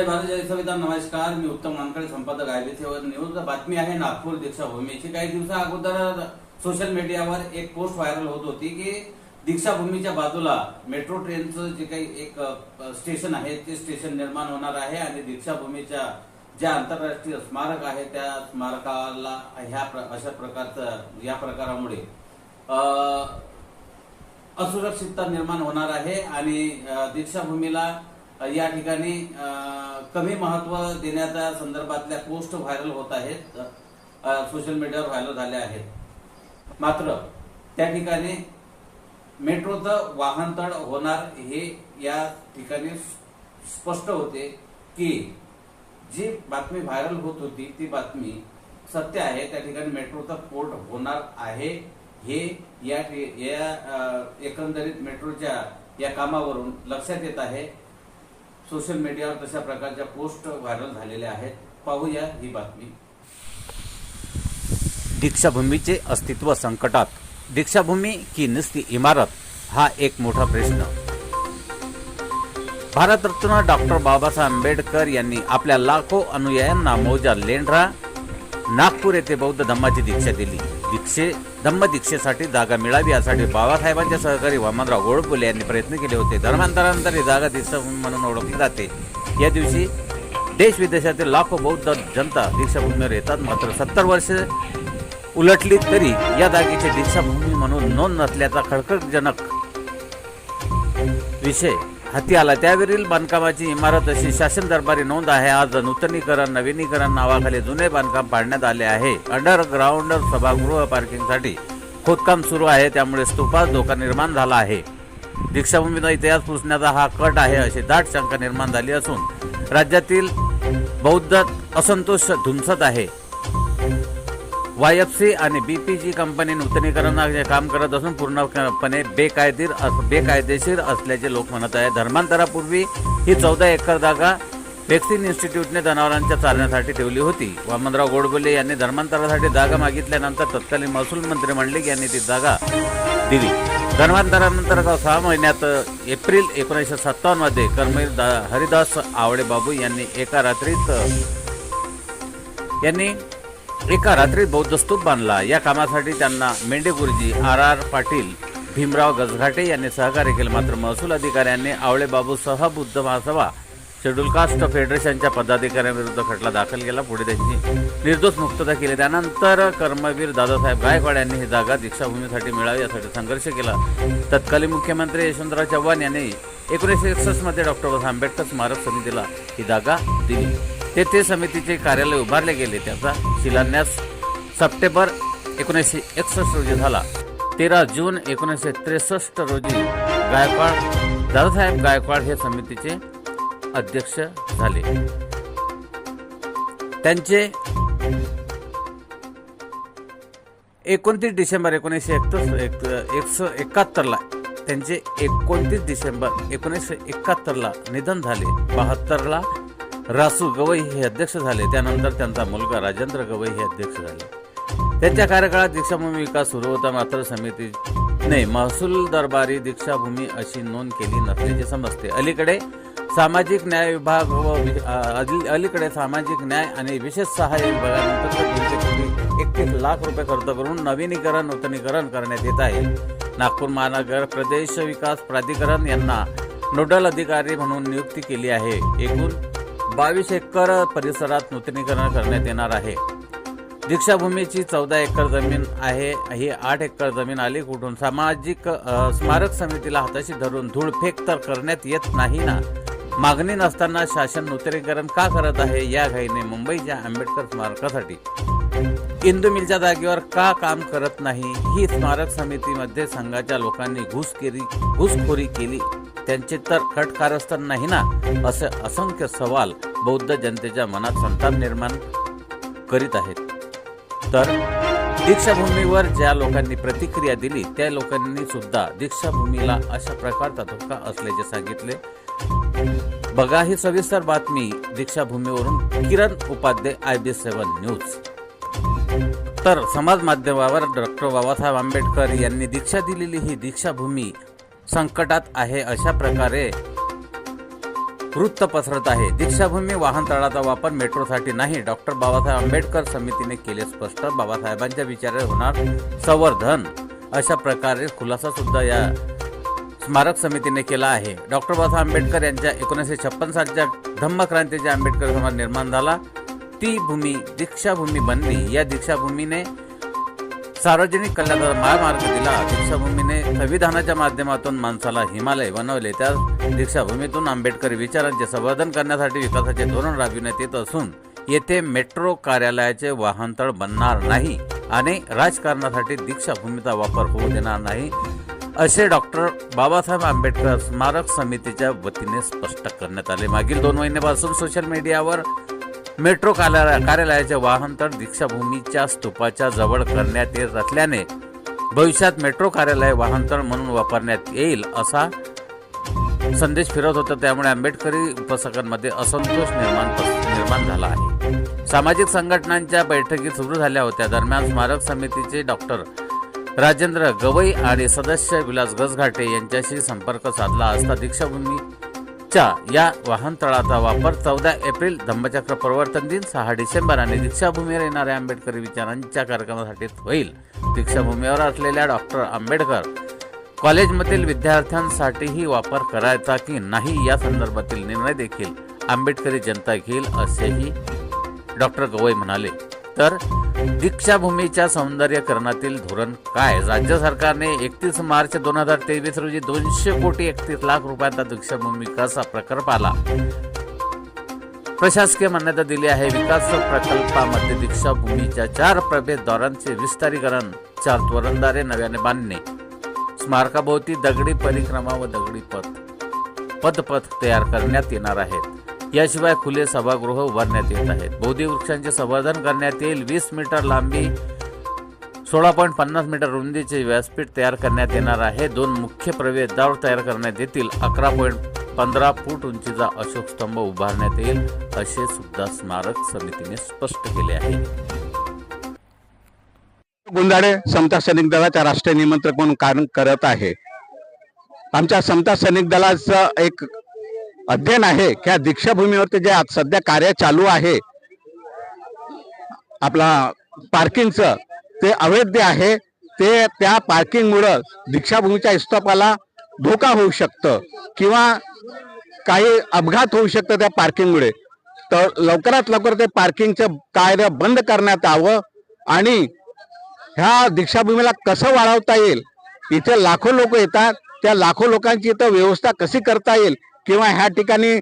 जय भारत जय संविधान नमस्कार. मी उत्तम वानकडे संपादक आयबीसीवर न्यूज बातमी आहे नागपूर दीक्षाभूमीची काही दिवसा अगोदर सोशल मीडियावर एक पोस्ट व्हायरल होत होती की दीक्षाभूमीच्या बाजूला मेट्रो ट्रेनचं जे काही एक स्टेशन आहे ते स्टेशन निर्माण होणार आहे आणि दीक्षाभूमीच्या ज्या आंतरराष्ट्रीय स्मारक आहे त्या स्मारकाला ह्या प्र- अशा प्रकारचं या प्रकारामुळे असुरक्षितता निर्माण होणार आहे आणि दीक्षाभूमीला या ठिकाणी कमी महत्त्व देण्याच्या संदर्भातल्या पोस्ट व्हायरल होत आहेत सोशल मीडियावर व्हायरल झाल्या आहेत. मात्र त्या ठिकाणी मेट्रोचं वाहनतळ होणार हे या ठिकाणी स्पष्ट होते की जी बातमी व्हायरल होत होती ती बातमी सत्य आहे त्या ठिकाणी मेट्रोचा पोर्ट होणार आहे. हे या या एकंदरीत मेट्रोच्या या कामावरून लक्षात येत आहे. सोशल मीडियावर तशा प्रकारच्या पोस्ट व्हायरल झालेल्या आहेत. पाहूया ही बातमी. दीक्षाभूमीचे अस्तित्व संकटात. दीक्षाभूमी की नुसती इमारत हा एक मोठा प्रश्न. भारतरत्न डॉक्टर बाबासाहेब आंबेडकर यांनी आपल्या लाखो अनुयायांना मौजा लेंढरा नागपूर येथे बौद्ध धम्माची दीक्षा दिली. दीक्षे धम्म दीक्षेसाठी जागा मिळावी यासाठी बाबासाहेबांचे सहकारी वामनराव गोडबोले यांनी प्रयत्न केले होते. धर्मांतरानंतर ही जागा दीक्षाभूमी म्हणून ओळखली जाते. या दिवशी देश विदेशातील लाखो बौद्ध जनता दीक्षाभूमीवर येतात. मात्र सत्तर वर्ष उलटली तरी या जागेची दीक्षाभूमी म्हणून नोंद नसल्याचा खळखळजनक विषय हाती आला त्यावेळील बांधकामाची इमारत अशी शासन दरबारी नोंद आहे. आज नूतनीकरण नवीनीकरण नावाखाली जुने बांधकाम पाडण्यात आले आहे. अंडरग्राऊंड सभागृह पार्किंगसाठी खोदकाम सुरू आहे. त्यामुळे स्तूपात धोका निर्माण झाला आहे. दीक्षाभूमीचा इतिहास पुसण्याचा हा कट आहे अशी दाट शंका निर्माण झाली असून राज्यातील बौद्ध असंतोष धुमसत आहे. वायएफसी आणि बीपीजी कंपनी नूतनीकरणाचे काम करत असून पूर्णपणे बेकायदेर अस- बेकायदेशीर असल्याचे लोक म्हणत आहे धर्मांतरापूर्वी ही चौदा एकर जागा व्हॅक्सिन इन्स्टिट्यूटने जनावरांच्या चालण्यासाठी ठेवली होती. वामनराव गोडबोले यांनी धर्मांतरासाठी जागा मागितल्यानंतर तत्कालीन महसूल मंत्री मंडलिक यांनी ती जागा दिली. धर्मांतरानंतर सहा महिन्यात एप्रिल एकोणीसशे सत्तावन्नमध्ये कर्मवीर दा- हरिदास आवळे बाबू यांनी एका रात्रीत यांनी एका रात्रीत बौद्ध स्तूप बांधला. या कामासाठी त्यांना मेंढे गुरुजी आर आर पाटील भीमराव गजघाटे यांनी सहकार्य केले. मात्र महसूल अधिकाऱ्यांनी आवळेबाबूसह बुद्ध महासभा शेड्यूल कास्ट फेडरेशनच्या पदाधिकाऱ्यांविरुद्ध खटला दाखल केला. पुढे त्यांची निर्दोष मुक्तता केली. त्यानंतर कर्मवीर दादासाहेब गायकवाड यांनी ही जागा दीक्षाभूमीसाठी मिळावी यासाठी संघर्ष केला. तत्कालीन मुख्यमंत्री यशवंतराव चव्हाण यांनी एकोणीसशे एकसष्टमध्ये डॉक्टर बाबासाहेब आंबेडकर स्मारक समितीला ही जागा दिली. तेथे समितीचे कार्यालय उभारले गेले. त्याचा शिलान्यास सप्टेंबर एकोणीसशे एकसष्ट रोजी झाला. तेरा जून एकोणीसशे त्रेसष्ट रोजी गायकवाड दादासाहेब गायकवाड हे समितीचे अध्यक्ष झाले. त्यांचे एकोणतीस डिसेंबर एकोणीसशे एकशे एकाहत्तरला त्यांचे एकोणतीस डिसेंबर एकोणीसशे एकाहत्तरला निधन झाले. बहात्तरला रासू गवई हे अध्यक्ष झाले. त्यानंतर त्यांचा मुलगा राजेंद्र गवई हे अध्यक्ष झाले. त्यांच्या कार्यकाळात दीक्षाभूमी विकास सुरू होता. मात्र समितीने महसूल दरबारी दीक्षाभूमी अशी नोंद केली नसल्याचे समजते. अलीकडे सामाजिक न्याय विभाग व अली- अलीकडे सामाजिक न्याय आणि विशेष सहाय्य विभागानंतर एकतीस लाख रुपये खर्च करून नवीनीकरण नूतनीकरण करण्यात येत आहे. नागपूर महानगर प्रदेश विकास प्राधिकरण यांना नोडल अधिकारी म्हणून नियुक्ती केली आहे. एकूण बावीस एकर परिसरात नूतनीकरण करण्यात येणार आहे. दीक्षाभूमीची चौदा एकर जमीन आहे. ही आठ एकर जमीन आली कुठून सामाजिक स्मारक समितीला हाताशी धरून धूळफेक तर करण्यात येत नाही ना? मागणी नसताना शासन नूतनीकरण का करत आहे या घाईने मुंबईच्या आंबेडकर स्मारकासाठी? इंदू मिलच्या जागेवर का काम करत नाही? ही स्मारक समितीमध्ये संघाच्या लोकांनी घुसखोरी घुसखोरी केली. त्यांचे तर खट कारस्थान नाही ना? असे असंख्य सवाल बौद्ध जनतेच्या मनात संताप निर्माण करीत आहेत. तर दीक्षाभूमीवर ज्या लोकांनी प्रतिक्रिया दिली त्या लोकांनी सुद्धा दीक्षाभूमीला अशा प्रकारचा धोका असल्याचे सांगितले. बघा ही सविस्तर बातमी दीक्षाभूमीवरून Kiran Upadhye I B seven news. तर समाज माध्यमावर डॉक्टर बाबासाहेब आंबेडकर यांनी दीक्षा दिलेली ही दीक्षाभूमी संकटात आहे अशा प्रकारे वृत्त पसरत आहे. दीक्षाभूमी वाहनतळाचा वापर मेट्रोसाठी नाही. डॉक्टर बाबासाहेब आंबेडकर समितीने केले स्पष्ट. बाबासाहेबांच्या विचारे होणार संवर्धन अशा प्रकारे खुलासा सुद्धा या स्मारक समितीने केला आहे. डॉक्टर बाबासाहेब आंबेडकर यांच्या एकोणीसशे छप्पन सालच्या धम्मक्रांतीचा आंबेडकर समाज निर्माण झाला. ती भूमी दीक्षाभूमी बनली. या दीक्षाभूमीने सार्वजनिक कल्याणाचा महामार्ग दिला. दीक्षाभूमीने संविधानाच्या माध्यमातून माणसाला हिमालय बनवले त्या दीक्षाभूमीतून आंबेडकरी विचारांचे संवर्धन करण्यासाठी विकासाचे धोरण राबविण्यात येत असून येथे मेट्रो कार्यालयाचे वाहनतळ बनणार नाही आणि राजकारणासाठी दीक्षाभूमीचा वापर होऊ देणार नाही असे डॉक्टर बाबासाहेब आंबेडकर स्मारक समितीच्या वतीने स्पष्ट करण्यात आले. मागील दोन महिन्यापासून सोशल मीडियावर मेट्रो कार्यालय कार्यालयाचे वाहनतळ दीक्षाभूमीच्या स्तूपाच्या जवळ करण्यात येत असल्याने भविष्यात मेट्रो कार्यालय वाहनतळ म्हणून वापरण्यात येईल असा संदेश फिरत होता. त्यामुळे आंबेडकरी उपासकांमध्ये असंतोष निर्माण निर्माण झाला आहे. सामाजिक संघटनांच्या बैठकी सुरू झाल्या होत्या. दरम्यान स्मारक समितीचे डॉक्टर राजेंद्र गवई आणि सदस्य विलास गसघाटे यांच्याशी संपर्क साधला असता च्या या वाहनतळाचा वापर चौदा एप्रिल धम्मचक्र प्रवर्तन दिन सहा डिसेंबर आणि दीक्षाभूमीवर येणाऱ्या आंबेडकरी विचारांच्या कार्यक्रमासाठी होईल. दीक्षाभूमीवर असलेल्या डॉक्टर आंबेडकर कॉलेजमधील विद्यार्थ्यांसाठीही वापर करायचा की नाही या संदर्भातील निर्णय देखील आंबेडकरी जनता घेईल असेही डॉक्टर गवई म्हणाले. तर दीक्षाभूमीच्या सौंदर्यकरणातील धोरण काय? राज्य सरकारने एकतीस मार्च दोन हजार तेवीस रोजी दोनशे कोटी एकतीस लाख रुपयांचा दीक्षाभूमी विकास प्रकल्पाला प्रशासकीय मान्यता दिली आहे. विकास प्रकल्पामध्ये दीक्षाभूमीच्या चार प्रवेशद्वारांचे विस्तारीकरण चार त्वरंदारे नव्याने बांधणे स्मारकाभोवती दगडी परिक्रमा व दगडी पथ पदपथ तयार करण्यात येणार आहेत. याशिवाय खुले सभागृह उभारण्यात येत आहेत. बोधी वृक्षांचे संवर्धन करण्यात येईल वीस मीटर लांबी सोळा पॉईंट पन्नास मीटर रुंदीचे व्यासपीठ तयार करण्यात येणार आहे. दोन मुख्य प्रवेशद्वार तयार करण्यात येतील. अकरा पॉईंट पंधरा फूट उंचीचा अशोक स्तंभ उभारण्यात येईल असे सुद्धा स्मारक समितीने स्पष्ट केले आहे. गुंदाडे समता सैनिक दलाच्या राष्ट्रीय निमंत्रक म्हणून काम करत आहे. आमच्या समता सैनिक दलाचं एक अध्ययन आहे. की दीक्षाभूमीवरती जे आज सध्या कार्य चालू आहे आपला पार्किंगचं ते अवैध आहे. ते त्या पार्किंगमुळं दीक्षाभूमीच्या इस्तोपाला धोका होऊ शकतं किंवा काही अपघात होऊ शकतं त्या पार्किंगमुळे. तर लवकरात लवकर ते पार्किंगचं कार्य बंद करण्यात यावं आणि ह्या दीक्षाभूमीला कसं वाढवता येईल? इथे लाखो लोक येतात. त्या लाखो लोकांची इथं व्यवस्था कशी करता येईल? किंवा ह्या ठिकाणी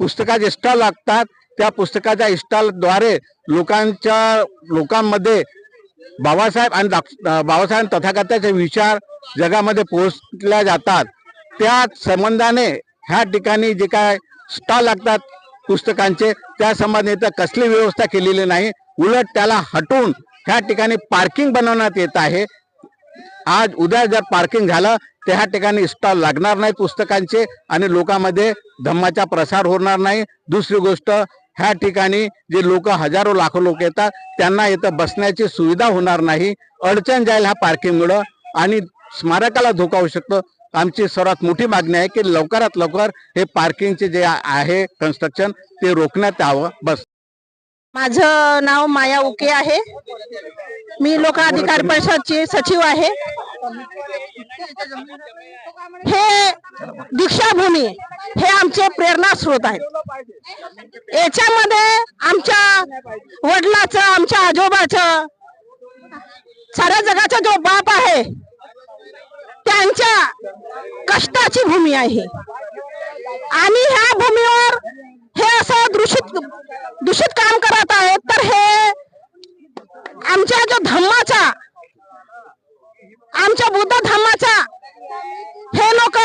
पुस्तकाचे स्टॉल लागतात त्या पुस्तकाच्या स्टॉलद्वारे लोकांच्या लोकांमध्ये बाबासाहेब आणि बाबासाहेब तथागताचे विचार जगामध्ये पोहोचल्या जातात. त्या संबंधाने ह्या ठिकाणी जे काय स्टॉल लागतात पुस्तकांचे त्या संबंधी तर कसली व्यवस्था केलेली नाही. उलट त्याला हटवून ह्या ठिकाणी पार्किंग बनवण्यात येत आहे. आज उद्या जर पार्किंग झालं त्या ह्या ठिकाणी स्टॉल लागणार नाही पुस्तकांचे आणि लोकांमध्ये धम्माचा प्रसार होणार नाही. दुसरी गोष्ट ह्या ठिकाणी जे लोक हजारो लाखो लोक येतात त्यांना इथं बसण्याची सुविधा होणार नाही. अडचण जाईल ह्या पार्किंगमुळं आणि स्मारकाला धोका होऊ शकतो. आमची सर्वात मोठी मागणी आहे की लवकरात लवकर हे पार्किंगचे जे आहे कन्स्ट्रक्शन ते रोखण्यात यावं. बस. माझं नाव माया उके आहे. मी लोक अधिकार परिषदची सचिव आहे. हे दीक्षाभूमी हे आमचे प्रेरणा स्रोत आहेत. याच्यामध्ये आमच्या वडिलाचं आमच्या आजोबाचं साऱ्या जगाचा जो बाप आहे त्यांच्या कष्टाची भूमी आहे. आणि ह्या भूमीवर हे असं दूषित दूषित काम करत आहेत तर हे आमच्या जो धम्माचा आमच्या बुद्ध धम्माचा हे लोक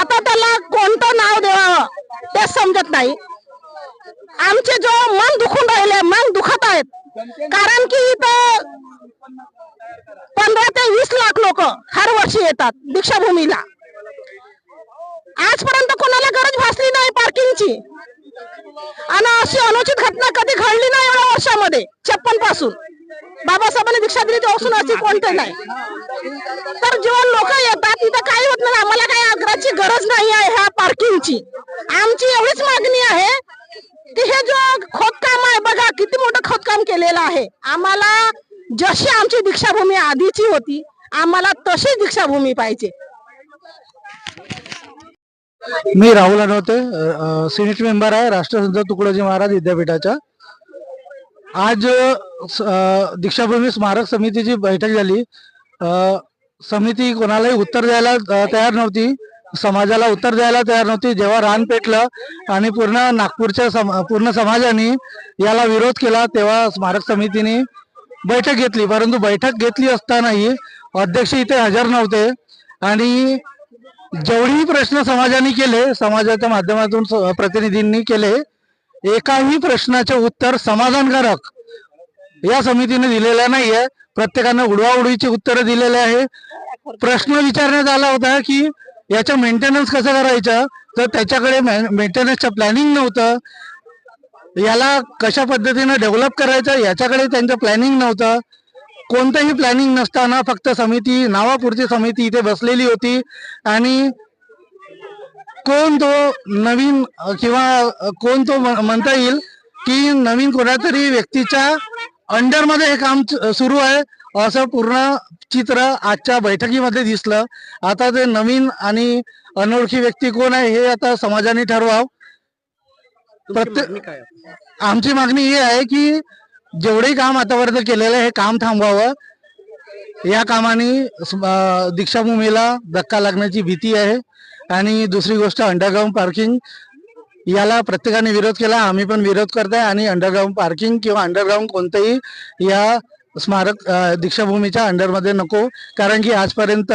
आता त्याला कोणतं नाव द्यावं ते समजत नाही. आमचे जो मन दुखून राहिले मन दुखत आहेत. कारण की इथं पंधरा ते वीस लाख लोक हर वर्षी येतात दीक्षाभूमीला. आजपर्यंत कोणाला गरज भासली नाही पार्किंगची अशी अनुचित घटना कधी घडली नाही एवढ्या वर्षामध्ये छप्पनपासून बाबासाहेबांनी दीक्षा दिली असून अशी कोणते नाही. तर जेव्हा लोक येतात तिथं काही होत नाही. आम्हाला काही आग्रहाची गरज नाही आहे ह्या पार्किंगची. आमची एवढीच मागणी आहे की हे जो खोदकाम आहे बघा किती मोठं खोदकाम केलेलं आहे. आम्हाला जशी आमची दीक्षाभूमी आधीची होती आम्हाला तशी दीक्षाभूमी पाहिजे. मी राहुल अनवते सिनेट मेंबर आहे राष्ट्रसंत तुकडोजी महाराज विद्यापीठाच्या. आज दीक्षाभूमी स्मारक समितीची बैठक झाली. समिती कोणालाही उत्तर द्यायला तयार नव्हती. समाजाला उत्तर द्यायला तयार नव्हती. जेव्हा रान पेटलं आणि पूर्ण नागपूरच्या सम- पूर्ण समाजाने याला विरोध केला तेव्हा स्मारक समितीने बैठक घेतली. परंतु बैठक घेतली असतानाही अध्यक्ष इथे हजर नव्हते. आणि जेवढेही प्रश्न समाजाने केले समाजाच्या माध्यमातून प्रतिनिधींनी केले एकाही प्रश्नाचे उत्तर समाधानकारक या समितीने दिलेलं नाहीये. प्रत्येकानं उडवाउडवीची उत्तरं दिलेले आहे. प्रश्न विचारण्यात आला होता की याचं मेंटेनन्स कसं करायचं? तर त्याच्याकडे मेंटेनन्सचं प्लॅनिंग नव्हतं. याला कशा पद्धतीनं डेव्हलप करायचं? याच्याकडे त्यांचं प्लॅनिंग नव्हतं. कोणतंही प्लॅनिंग नसताना फक्त समिती नावापुरती समिती इथे बसलेली होती. आणि कोण तो नवीन किंवा कोण तो म्हण- म्हणता येईल की नवीन कोणातरी व्यक्तीच्या अंडरमध्ये हे काम सुरू आहे. असं पूर्ण चित्र आजच्या बैठकीमध्ये दिसलं. आता ते नवीन आणि अनोळखी व्यक्ती कोण आहे हे आता समाजाने ठरवावं. प्रत्येक आमची मागणी ही आहे की जेवढे काम आतापर्यंत केलेलं आहे हे काम थांबवावं. या कामाने स्म- दीक्षाभूमीला धक्का लागण्याची भीती आहे. आणि दुसरी गोष्ट अंडरग्राऊंड पार्किंग याला प्रत्येकाने विरोध केला आम्ही पण विरोध करताय. आणि अंडरग्राऊंड पार्किंग किंवा अंडरग्राऊंड कोणतंही या स्मारक दीक्षाभूमीच्या अंडरमध्ये नको. कारण की आजपर्यंत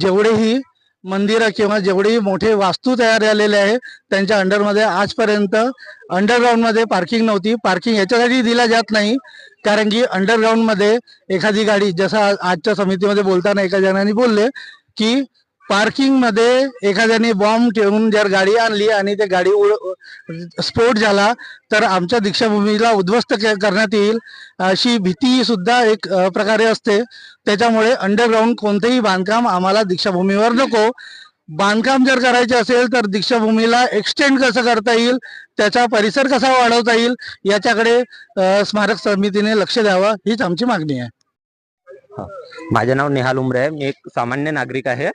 जेवढेही मंदिरं किंवा जेवढी मोठे वास्तू तयार झालेले आहे त्यांच्या अंडरमध्ये आजपर्यंत अंडरग्राऊंडमध्ये पार्किंग नव्हती. पार्किंग याच्यासाठी दिला जात नाही. कारण की अंडरग्राऊंडमध्ये एखादी गाडी जसं आजच्या समितीमध्ये बोलताना एका जणांनी बोलले की पार्किंगमध्ये एखाद्याने बॉम्ब ठेवून जर गाडी आणली आणि ते गाडी उड- स्फोट झाला तर आमच्या दीक्षाभूमीला उद्ध्वस्त के- करण्यात येईल. अशी भीती सुद्धा एक प्रकारे असते. त्याच्यामुळे अंडरग्राऊंड कोणतेही बांधकाम आम्हाला दीक्षाभूमीवर नको. बांधकाम जर करायचे असेल तर दीक्षाभूमीला एक्सटेंड कसं करता येईल त्याचा परिसर कसा वाढवता येईल याच्याकडे स्मारक समितीने लक्ष द्यावं हीच आमची मागणी आहे. माझे नाव नेहाल उमरे आहे. मी एक सामान्य नागरिक आहे.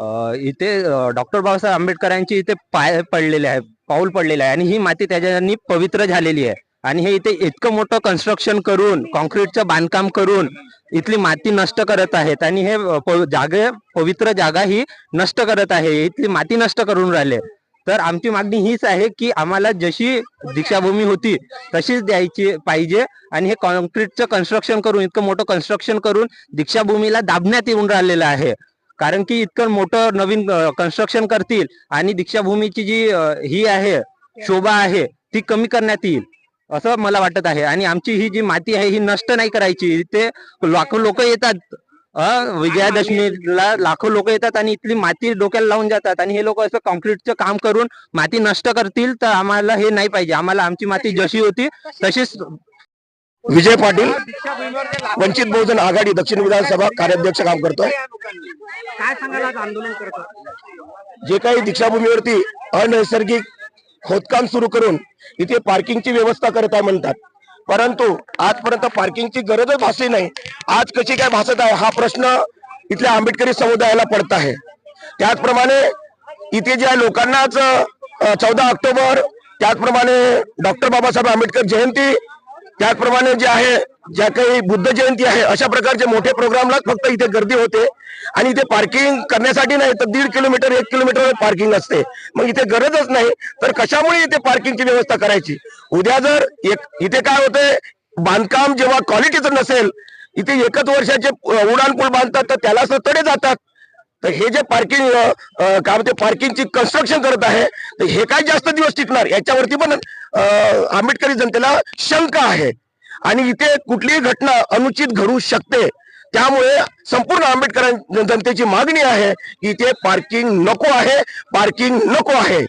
इथे डॉक्टर बाबासाहेब आंबेडकरांची इथे पाय पडलेले आहे पाऊल पडलेले आहे आणि ही माती त्याच्यानी पवित्र झालेली आहे. आणि हे इथे इतकं मोठं कन्स्ट्रक्शन करून कॉन्क्रीटचं बांधकाम करून इथली माती नष्ट करत आहेत आणि हे जागे पवित्र जागा ही नष्ट करत आहे. इथली माती नष्ट करून राहिले. तर आमची मागणी हीच आहे की आम्हाला जशी दीक्षाभूमी होती तशीच द्यायची पाहिजे आणि हे कॉन्क्रीटचं कन्स्ट्रक्शन करून इतकं मोठं कन्स्ट्रक्शन करून दीक्षाभूमीला दाबण्यात येऊन राहिलेलं आहे. कारण की इतकं मोठं नवीन कन्स्ट्रक्शन करतील आणि दीक्षाभूमीची जी ही आहे शोभा आहे ती कमी करण्यात येईल असं मला वाटत आहे. आणि आमची ही जी माती आहे ही नष्ट नाही करायची. इथे लाखो लोक येतात विजयादशमीला लाखो लोक येतात आणि इथली माती डोक्याला लावून जातात. आणि हे लोक असं कॉन्क्रीटचं काम करून माती नष्ट करतील तर आम्हाला हे नाही पाहिजे. आम्हाला आमची माती जशी होती तशीच विजय पाटील वंचित बहुजन आघाडी दक्षिण विधानसभा कार्याध्यक्ष काम करतोय. काय सांगाल आज आंदोलन करत जे काही दीक्षाभूमीवरती अनैसर्गिक खोदकाम सुरू करून इथे पार्किंगची व्यवस्था करत आहे म्हणतात. परंतु आजपर्यंत पार्किंगची गरजच भासली नाही. आज कशी काय भासत आहे हा प्रश्न इथल्या आंबेडकरी समुदायाला पडत आहे. त्याचप्रमाणे इथे ज्या लोकांनाच चौदा ऑक्टोबर त्याचप्रमाणे डॉक्टर बाबासाहेब आंबेडकर जयंती त्याचप्रमाणे जे आहे ज्या काही बुद्ध जयंती आहे अशा प्रकारचे मोठे प्रोग्रामला फक्त इथे गर्दी होते. आणि इथे पार्किंग करण्यासाठी नाही तर दीड किलोमीटर एक किलोमीटर पार्किंग असते. मग इथे गरजच नाही तर कशामुळे इथे पार्किंगची व्यवस्था करायची? उद्या जर एक इथे काय होतंय बांधकाम जेव्हा क्वालिटीचं नसेल इथे एकच वर्षाचे अ, पूल बांधतात तर त्याला तडे जातात. तर हे जे पार्किंग काय म्हणते पार्किंगची कन्स्ट्रक्शन करत आहे तर हे काय जास्त दिवस टिकणार? याच्यावरती पण आंबेडकरी जनतेला शंका आहे. आणि इथे कुठलीही घटना अनुचित घडू शकते. त्यामुळे संपूर्ण आंबेडकर जनतेची मागणी आहे की इथे पार्किंग नको आहे पार्किंग नको आहे.